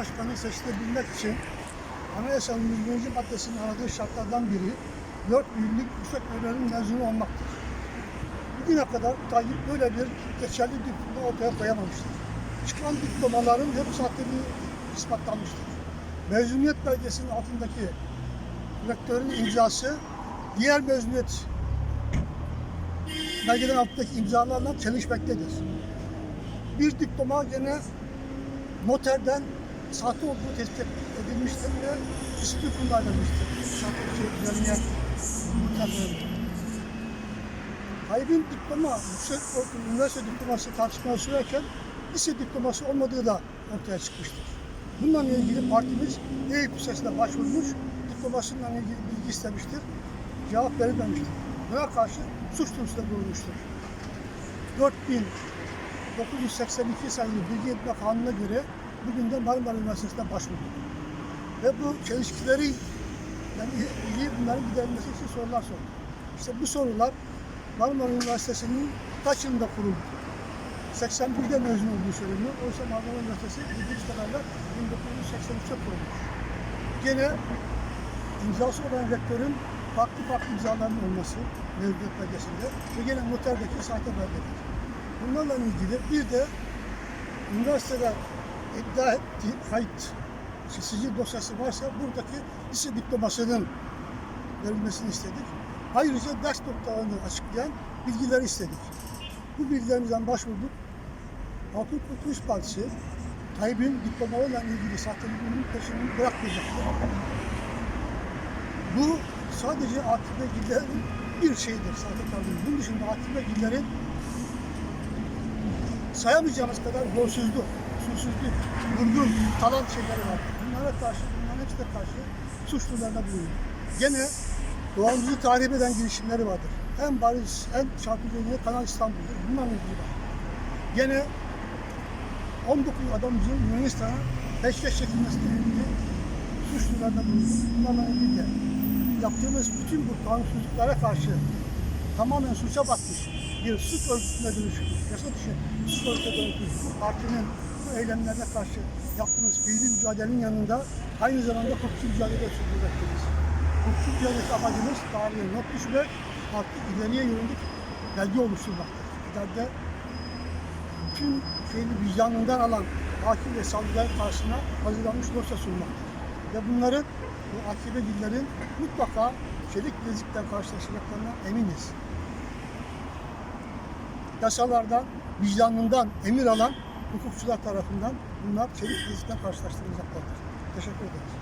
başkanı seçilebilmek için anayasanın 100. maddesinin aradığı şartlardan biri 4 yıllık yüksek öğrenim mezunu olmaktır. Bugüne kadar Tayyip böyle bir geçerli diploma ortaya koyamamıştır. Çıkan diplomaların hep sahteliği ispatlanmıştır. Mezuniyet belgesinin altındaki rektörün imzası diğer mezuniyet belgelerin altındaki imzalarla çelişmektedir. Bir diploma gene noterden sahte olduğu tespit edilmiştir ve istifa edilmiştir. Sahteci düzenleyen noterlerin. Tayyip'in diploma, yüksek üniversite diploması tartışmaları sürerken lise diploması olmadığı da ortaya çıkmıştır. Bununla ilgili partimiz EYP Lisesi'ne başvurmuş, diplomasıyla ilgili bilgi istemiştir. Cevap verilmemiştir. Buna karşı suç duyurusunda bulunmuştur. 4982 sayılı Bilgi Etme Kanunu'na göre bugün de Marmara Üniversitesi'ne başvurduk. Ve bu çelişkileri yani ilgili bunların giderilmesi için sorular sorduk. İşte bu sorular Marmara Üniversitesi'nin kaç yılında kuruldu? 81'de mezun olduğu söyleniyor. Oysa Marmara Üniversitesi bildiğimiz kadarıyla 1983'te kurulmuş. Gene imzası olan rektörün farklı farklı imzaların olması mevcut belgesinde ve gene noterdeki sahte belgeler. Bunlarla ilgili bir de üniversiteler iddia ettiği kayıt sicil dosyası varsa buradaki lise diplomasının verilmesini istedik. Ayrıca ders noktalarını açıklayan bilgileri istedik. Bu bilgilerimizden başvurduk. Halkın Kurtuluş Partisi Tayyip'in diplomalarla ilgili sahteliklerinin peşini bırakmayacaktır. Bu sadece Akif Bilgiler'in bir şeyidir sahte kavramı. Bunun dışında Akif Bilgiler'in sayamayacağımız kadar yolsuzluk, usulsüzlük, vurgun, talan şeyleri var. Bunlara karşı, bunların hepsine karşı suçlularına bulunuyor. Gene doğamızı tahrip eden girişimleri vardır. Bariz, en çarpıcı örneği Kanal İstanbul'dur. Bununla ilgili var. Gene 19 adamımızın Yunanistan'a peşkeş çekilmesiyle ilgili suçlularına bulunuyor. Bunlarla ilgili de yaptığımız bütün bu kanunsuzluklara karşı tamamen suça batmış bir suç örgütüne dönüşmüş, yasa dışı suç örgütüne dönüşmüş partinin bu eylemlerine karşı yaptığımız fiili mücadelenin yanında aynı zamanda hukukçu mücadele sürdürmekteyiz. Hukukçu mücadelesi amacımız tarihe not düşmek, artık ileriye yönelik belge oluşturmaktır. İleride bütün şeyini vicdanından alan hakim ve savcıların karşısına hazırlanmış dosya sunmaktır. Ve bunların bu akibe dillerin mutlaka çelik bilezikten karşılaşacaklarına eminiz. Yasalardan, vicdanından emir alan hukukçular tarafından bunlar çelik bilezikten karşılaştırılacaklardır. Teşekkür ederiz.